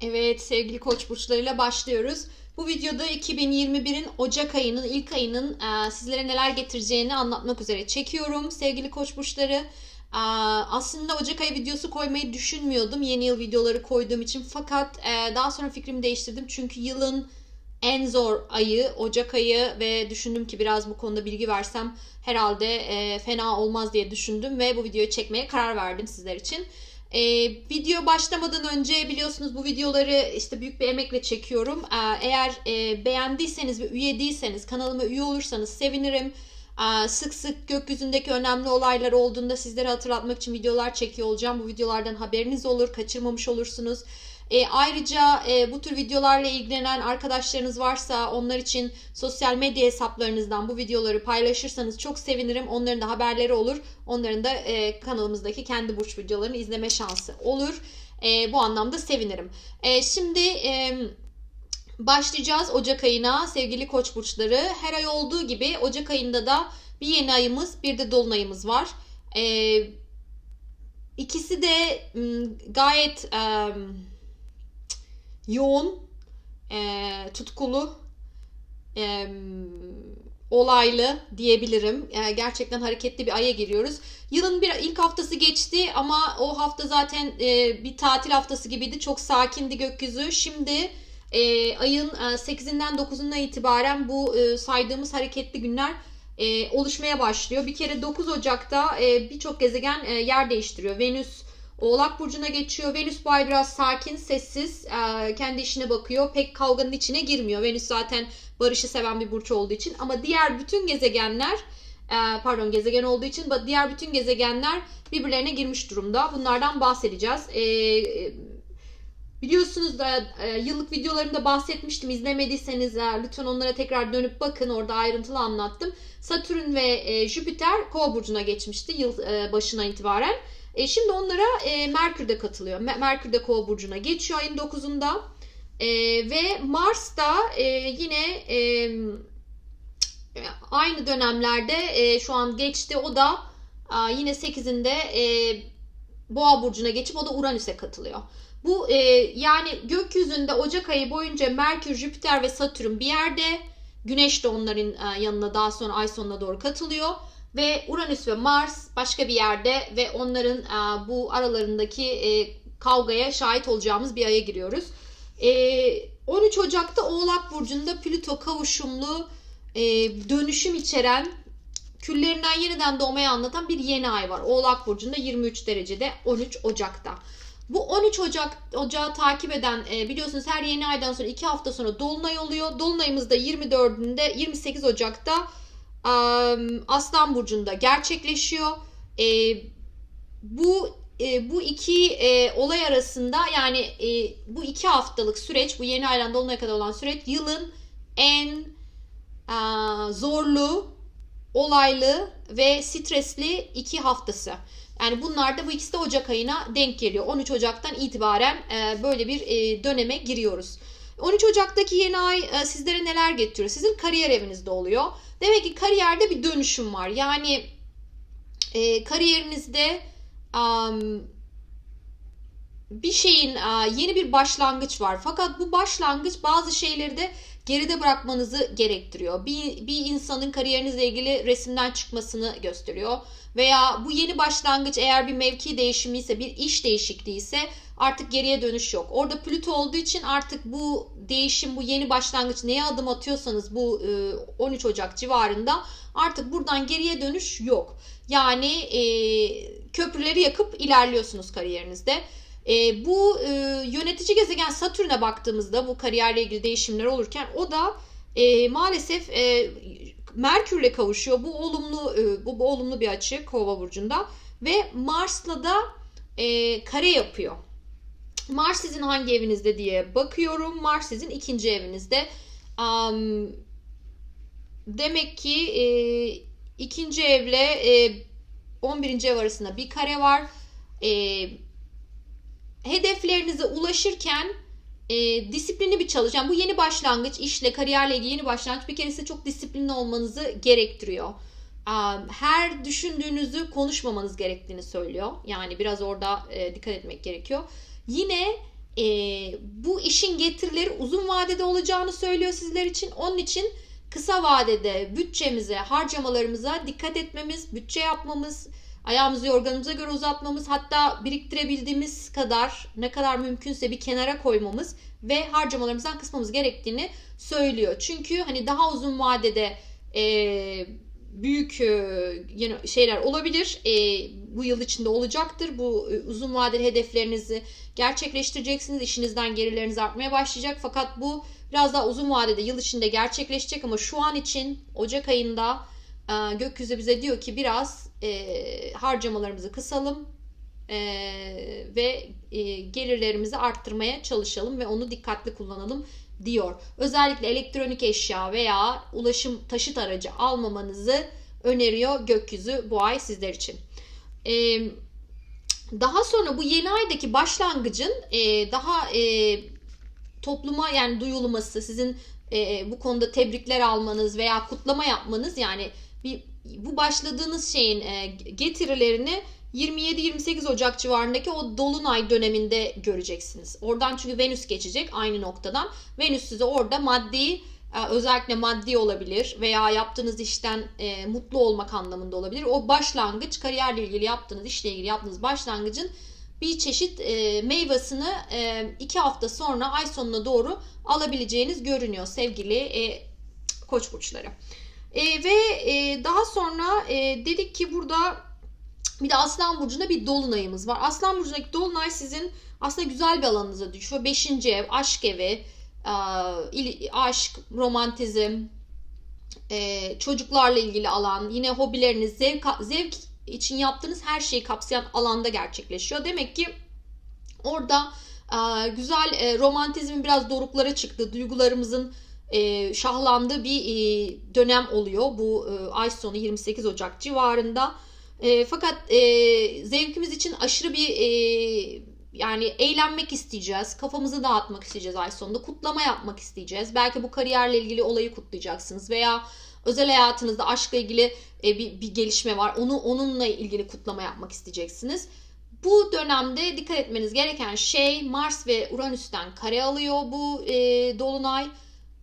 Evet sevgili koç burçlarıyla başlıyoruz. Bu videoda 2021'in Ocak ayının ilk ayının e, sizlere neler getireceğini anlatmak üzere çekiyorum sevgili koç burçları. E, aslında Ocak ayı videosu koymayı düşünmüyordum yeni yıl videoları koyduğum için fakat e, daha sonra fikrimi değiştirdim çünkü yılın en zor ayı Ocak ayı ve düşündüm ki biraz bu konuda bilgi versem herhalde e, fena olmaz diye düşündüm ve bu videoyu çekmeye karar verdim sizler için. Ee, video başlamadan önce biliyorsunuz bu videoları işte büyük bir emekle çekiyorum. Ee, eğer e, beğendiyseniz ve üye değilseniz kanalıma üye olursanız sevinirim. Ee, sık sık gökyüzündeki önemli olaylar olduğunda sizlere hatırlatmak için videolar çekiyor olacağım. Bu videolardan haberiniz olur, kaçırmamış olursunuz. E, ayrıca e, bu tür videolarla ilgilenen arkadaşlarınız varsa onlar için sosyal medya hesaplarınızdan bu videoları paylaşırsanız çok sevinirim. Onların da haberleri olur. Onların da e, kanalımızdaki kendi burç videolarını izleme şansı olur. E, bu anlamda sevinirim. E, şimdi e, başlayacağız Ocak ayına sevgili koç burçları. Her ay olduğu gibi Ocak ayında da bir yeni ayımız bir de dolunayımız var. E, ikisi de gayet... E, yoğun, e, tutkulu, e, olaylı diyebilirim. E, gerçekten hareketli bir aya giriyoruz. Yılın bir ilk haftası geçti ama o hafta zaten e, bir tatil haftası gibiydi. Çok sakindi gökyüzü. Şimdi e, ayın e, 8'inden 9'undan itibaren bu e, saydığımız hareketli günler e, oluşmaya başlıyor. Bir kere 9 Ocak'ta e, birçok gezegen e, yer değiştiriyor. Venüs Oğlak Burcu'na geçiyor. Venüs bu ay biraz sakin, sessiz. E, kendi işine bakıyor. Pek kavganın içine girmiyor. Venüs zaten barışı seven bir burç olduğu için. Ama diğer bütün gezegenler e, pardon gezegen olduğu için diğer bütün gezegenler birbirlerine girmiş durumda. Bunlardan bahsedeceğiz. E, biliyorsunuz da yıllık videolarımda bahsetmiştim. İzlemediyseniz lütfen onlara tekrar dönüp bakın. Orada ayrıntılı anlattım. Satürn ve Jüpiter Kova burcuna geçmişti yıl başına itibaren. E, şimdi onlara e, Merkür de katılıyor. Merkür de Kova burcuna geçiyor ayın 9'unda. E, ve Mars da e, yine e, aynı dönemlerde e, şu an geçti. O da e, yine 8'inde e, Boğa burcuna geçip o da Uranüs'e katılıyor. Bu e, yani gökyüzünde Ocak ayı boyunca Merkür, Jüpiter ve Satürn bir yerde. Güneş de onların e, yanına daha sonra ay sonuna doğru katılıyor. Ve Uranüs ve Mars başka bir yerde ve onların e, bu aralarındaki e, kavgaya şahit olacağımız bir aya giriyoruz. E, 13 Ocak'ta Oğlak Burcu'nda Plüto kavuşumlu e, dönüşüm içeren küllerinden yeniden doğmayı anlatan bir yeni ay var. Oğlak Burcu'nda 23 derecede 13 Ocak'ta. Bu 13 Ocak Ocağı takip eden e, biliyorsunuz her yeni aydan sonra 2 hafta sonra Dolunay oluyor. Dolunayımız da 24'ünde 28 Ocak'ta Aslan Burcu'nda gerçekleşiyor. E, bu e, bu iki e, olay arasında yani bu iki haftalık süreç, bu yeni aydan dolunaya kadar olan süreç yılın en zorlu, olaylı ve stresli iki haftası. Yani bunlar da bu ikisi de Ocak ayına denk geliyor. 13 Ocak'tan itibaren böyle bir döneme giriyoruz. 13 Ocak'taki yeni ay sizlere neler getiriyor? Sizin kariyer evinizde oluyor. Demek ki kariyerde bir dönüşüm var. Yani e, kariyerinizde um, bir şeyin yeni bir başlangıç var. Fakat bu başlangıç bazı şeyleri de geride bırakmanızı gerektiriyor. Bir, bir insanın kariyerinizle ilgili resimden çıkmasını gösteriyor. Veya bu yeni başlangıç eğer bir mevki değişimi ise, bir iş değişikliği ise artık geriye dönüş yok. Orada Plüto olduğu için artık bu değişim, bu yeni başlangıç neye adım atıyorsanız bu 13 Ocak civarında artık buradan geriye dönüş yok. Yani e, köprüleri yakıp ilerliyorsunuz kariyerinizde. E, bu e, yönetici gezegen Satürn'e baktığımızda bu kariyerle ilgili değişimler olurken o da e, maalesef e, Merkür'le kavuşuyor. Bu olumlu e, bu, bu olumlu bir açı Kova burcunda ve Mars'la da e, kare yapıyor. Mars sizin hangi evinizde diye bakıyorum. Mars sizin ikinci evinizde. Um, demek ki e, ikinci evle e, 11. ev arasında bir kare var. E, hedeflerinize ulaşırken e, disiplinli bir çalış. Yani bu yeni başlangıç, işle, kariyerle ilgili yeni başlangıç bir kere size çok disiplinli olmanızı gerektiriyor. Her düşündüğünüzü konuşmamanız gerektiğini söylüyor. Yani biraz orada e, dikkat etmek gerekiyor. Yine e, bu işin getirileri uzun vadede olacağını söylüyor sizler için. Onun için kısa vadede bütçemize, harcamalarımıza dikkat etmemiz, bütçe yapmamız, ayağımızı yorganımıza göre uzatmamız, hatta biriktirebildiğimiz kadar ne kadar mümkünse bir kenara koymamız ve harcamalarımızdan kısmamız gerektiğini söylüyor. Çünkü hani daha uzun vadede e, büyük e, şeyler olabilir. E, bu yıl içinde olacaktır. Bu e, uzun vadeli hedeflerinizi gerçekleştireceksiniz. İşinizden gelirleriniz artmaya başlayacak. Fakat bu biraz daha uzun vadede yıl içinde gerçekleşecek ama şu an için Ocak ayında e, gökyüzü bize diyor ki biraz e, harcamalarımızı kısalım e, ve e, gelirlerimizi arttırmaya çalışalım ve onu dikkatli kullanalım diyor. Özellikle elektronik eşya veya ulaşım taşıt aracı almamanızı öneriyor gökyüzü bu ay sizler için. E, daha sonra bu yeni aydaki başlangıcın e, daha e, topluma yani duyulması, sizin e, bu konuda tebrikler almanız veya kutlama yapmanız yani bir bu başladığınız şeyin e, getirilerini 27-28 Ocak civarındaki o dolunay döneminde göreceksiniz. Oradan çünkü Venüs geçecek aynı noktadan. Venüs size orada maddi e, özellikle maddi olabilir veya yaptığınız işten e, mutlu olmak anlamında olabilir. O başlangıç kariyerle ilgili yaptığınız işle ilgili yaptığınız başlangıcın bir çeşit e, meyvasını e, iki hafta sonra ay sonuna doğru alabileceğiniz görünüyor sevgili e, koç burçları. E, ve e, daha sonra e, dedik ki burada bir de Aslan Burcu'nda bir dolunayımız var. Aslan Burcu'ndaki dolunay sizin aslında güzel bir alanınıza düşüyor. Beşinci ev, aşk evi, e, aşk, romantizm, e, çocuklarla ilgili alan, yine hobileriniz, zevk, zevk için yaptığınız her şeyi kapsayan alanda gerçekleşiyor. Demek ki orada e, güzel e, romantizmin biraz doruklara çıktığı, duygularımızın e, şahlandığı bir e, dönem oluyor. Bu e, ay sonu 28 Ocak civarında. E, fakat e, zevkimiz için aşırı bir e, yani eğlenmek isteyeceğiz. Kafamızı dağıtmak isteyeceğiz ay sonunda. Kutlama yapmak isteyeceğiz. Belki bu kariyerle ilgili olayı kutlayacaksınız veya özel hayatınızda aşkla ilgili e, bir, bir gelişme var. Onu onunla ilgili kutlama yapmak isteyeceksiniz. Bu dönemde dikkat etmeniz gereken şey Mars ve Uranüs'ten kare alıyor bu e, dolunay.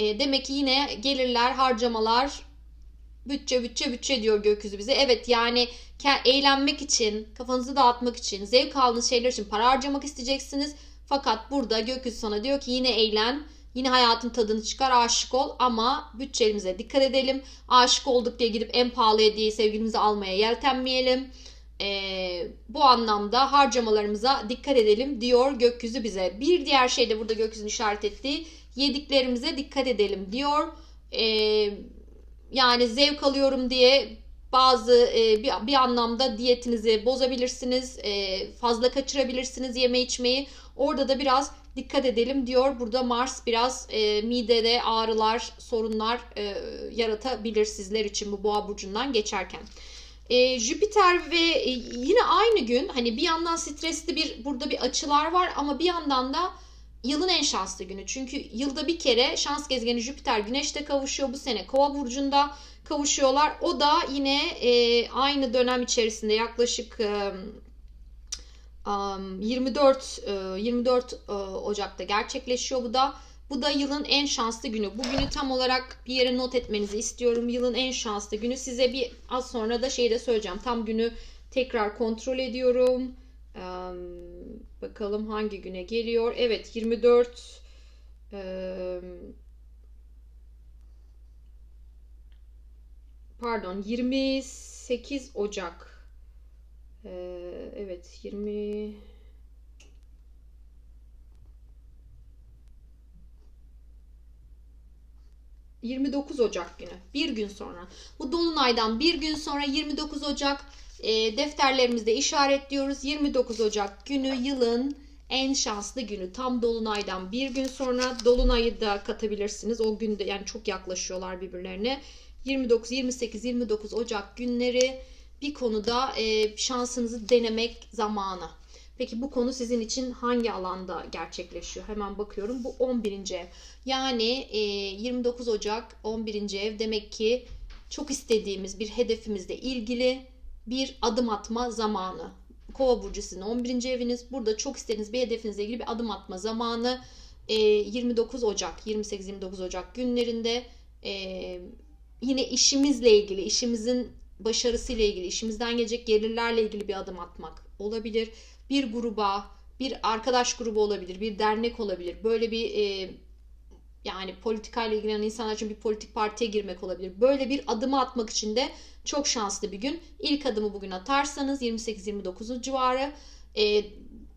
E, demek ki yine gelirler, harcamalar, bütçe bütçe bütçe diyor gökyüzü bize. Evet yani eğlenmek için, kafanızı dağıtmak için, zevk aldığınız şeyler için para harcamak isteyeceksiniz. Fakat burada gökyüzü sana diyor ki yine eğlen, yine hayatın tadını çıkar, aşık ol ama bütçemize dikkat edelim. Aşık olduk diye gidip en pahalı hediyeyi sevgilimize almaya yeltenmeyelim. Ee, bu anlamda harcamalarımıza dikkat edelim diyor gökyüzü bize. Bir diğer şey de burada gökyüzünün işaret ettiği yediklerimize dikkat edelim diyor. Ee, yani zevk alıyorum diye bazı e, bir, bir anlamda diyetinizi bozabilirsiniz, e, fazla kaçırabilirsiniz yeme içmeyi. Orada da biraz dikkat edelim diyor. Burada Mars biraz e, midede ağrılar, sorunlar e, yaratabilir sizler için bu boğa burcundan geçerken. E, Jüpiter ve e, yine aynı gün hani bir yandan stresli bir burada bir açılar var ama bir yandan da yılın en şanslı günü. Çünkü yılda bir kere şans gezegeni Jüpiter Güneş'te kavuşuyor. Bu sene Kova burcunda kavuşuyorlar. O da yine e, aynı dönem içerisinde yaklaşık e, 24 e, 24 e, Ocak'ta gerçekleşiyor bu da. Bu da yılın en şanslı günü. Bu günü tam olarak bir yere not etmenizi istiyorum. Yılın en şanslı günü. Size bir az sonra da şeyi de söyleyeceğim. Tam günü tekrar kontrol ediyorum. Bakalım hangi güne geliyor. Evet 24 pardon 28 Ocak evet 20 29 Ocak günü. Bir gün sonra. Bu dolunaydan bir gün sonra 29 Ocak e, defterlerimizde işaretliyoruz. 29 Ocak günü yılın en şanslı günü. Tam dolunaydan bir gün sonra dolunayı da katabilirsiniz. O günde yani çok yaklaşıyorlar birbirlerine. 29, 28, 29 Ocak günleri bir konuda e, şansınızı denemek zamanı. Peki bu konu sizin için hangi alanda gerçekleşiyor? Hemen bakıyorum. Bu 11. ev. Yani e, 29 Ocak 11. ev demek ki çok istediğimiz bir hedefimizle ilgili bir adım atma zamanı. Kova burcu sizin 11. eviniz. Burada çok istediğiniz bir hedefinizle ilgili bir adım atma zamanı. E, 29 Ocak, 28-29 Ocak günlerinde e, yine işimizle ilgili, işimizin başarısıyla ilgili, işimizden gelecek gelirlerle ilgili bir adım atmak olabilir. Bir gruba, bir arkadaş grubu olabilir, bir dernek olabilir. Böyle bir e, yani politikayla ilgilenen insanlar için bir politik partiye girmek olabilir. Böyle bir adımı atmak için de çok şanslı bir gün. İlk adımı bugün atarsanız 28-29 civarı e,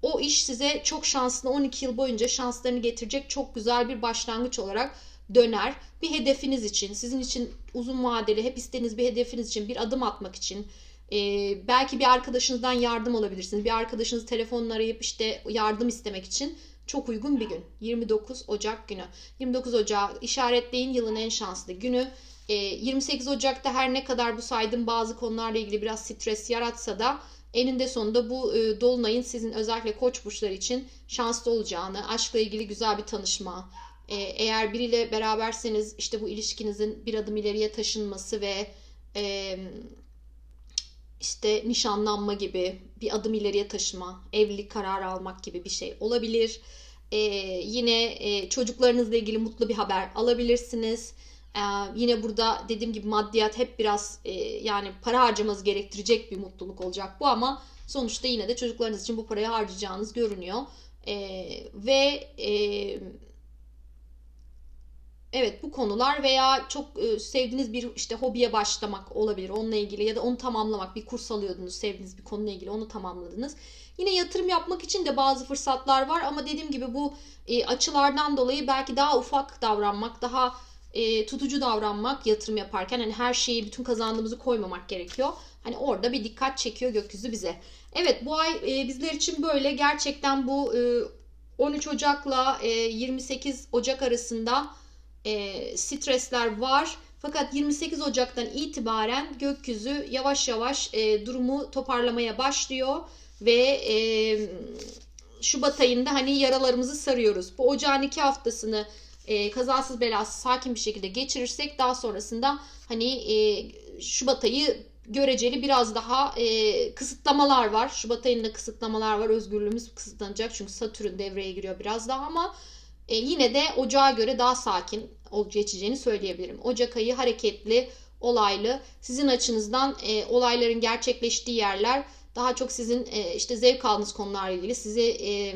o iş size çok şanslı 12 yıl boyunca şanslarını getirecek çok güzel bir başlangıç olarak döner. Bir hedefiniz için, sizin için uzun vadeli hep istediğiniz bir hedefiniz için bir adım atmak için e, belki bir arkadaşınızdan yardım alabilirsiniz. Bir arkadaşınızı telefonla arayıp işte yardım istemek için çok uygun bir gün. 29 Ocak günü. 29 Ocak işaretleyin yılın en şanslı günü. E, 28 Ocak'ta her ne kadar bu saydığım bazı konularla ilgili biraz stres yaratsa da eninde sonunda bu e, dolunayın sizin özellikle koç burçları için şanslı olacağını, aşkla ilgili güzel bir tanışma, e, eğer biriyle beraberseniz işte bu ilişkinizin bir adım ileriye taşınması ve e, işte nişanlanma gibi bir adım ileriye taşıma, evlilik kararı almak gibi bir şey olabilir. E, yine e, çocuklarınızla ilgili mutlu bir haber alabilirsiniz. Ee, yine burada dediğim gibi maddiyat hep biraz e, yani para harcamanız gerektirecek bir mutluluk olacak bu ama sonuçta yine de çocuklarınız için bu parayı harcayacağınız görünüyor. Ee, ve e, evet bu konular veya çok e, sevdiğiniz bir işte hobiye başlamak olabilir onunla ilgili ya da onu tamamlamak bir kurs alıyordunuz sevdiğiniz bir konuyla ilgili onu tamamladınız. Yine yatırım yapmak için de bazı fırsatlar var ama dediğim gibi bu e, açılardan dolayı belki daha ufak davranmak, daha e, tutucu davranmak yatırım yaparken hani her şeyi bütün kazandığımızı koymamak gerekiyor. Hani orada bir dikkat çekiyor gökyüzü bize. Evet bu ay e, bizler için böyle gerçekten bu e, 13 Ocak'la e, 28 Ocak arasında e, stresler var. Fakat 28 Ocak'tan itibaren gökyüzü yavaş yavaş e, durumu toparlamaya başlıyor ve e, Şubat ayında hani yaralarımızı sarıyoruz. Bu ocağın iki haftasını e, kazasız belasız sakin bir şekilde geçirirsek daha sonrasında hani e, Şubat ayı göreceli biraz daha e, kısıtlamalar var. Şubat ayında kısıtlamalar var. Özgürlüğümüz kısıtlanacak çünkü Satürn devreye giriyor biraz daha ama e, yine de ocağa göre daha sakin geçeceğini söyleyebilirim. Ocak ayı hareketli, olaylı. Sizin açınızdan e, olayların gerçekleştiği yerler daha çok sizin e, işte zevk aldığınız konularla ilgili sizi e,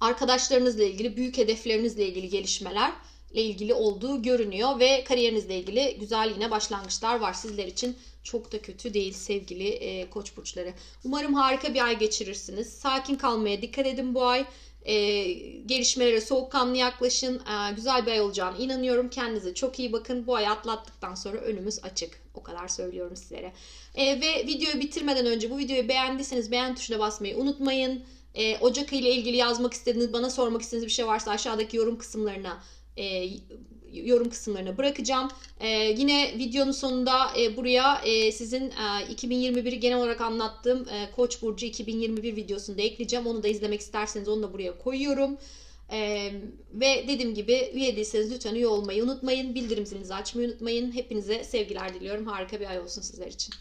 arkadaşlarınızla ilgili, büyük hedeflerinizle ilgili gelişmelerle ilgili olduğu görünüyor ve kariyerinizle ilgili güzel yine başlangıçlar var sizler için. Çok da kötü değil sevgili e, koç burçları. Umarım harika bir ay geçirirsiniz. Sakin kalmaya dikkat edin bu ay. E, gelişmelere soğukkanlı yaklaşın. E, güzel bir ay olacağına inanıyorum. Kendinize çok iyi bakın. Bu ayı atlattıktan sonra önümüz açık. O kadar söylüyorum sizlere. E, ve videoyu bitirmeden önce bu videoyu beğendiyseniz beğen tuşuna basmayı unutmayın. E, Ocak ile ilgili yazmak istediğiniz, bana sormak istediğiniz bir şey varsa aşağıdaki yorum kısımlarına e, yorum kısımlarına bırakacağım. E, yine videonun sonunda e, buraya e, sizin e, 2021'i genel olarak anlattığım e, Koç burcu 2021 videosunu da ekleyeceğim. Onu da izlemek isterseniz onu da buraya koyuyorum. E, ve dediğim gibi üye değilseniz lütfen üye olmayı unutmayın. Bildirim zilinizi açmayı unutmayın. Hepinize sevgiler diliyorum. Harika bir ay olsun sizler için.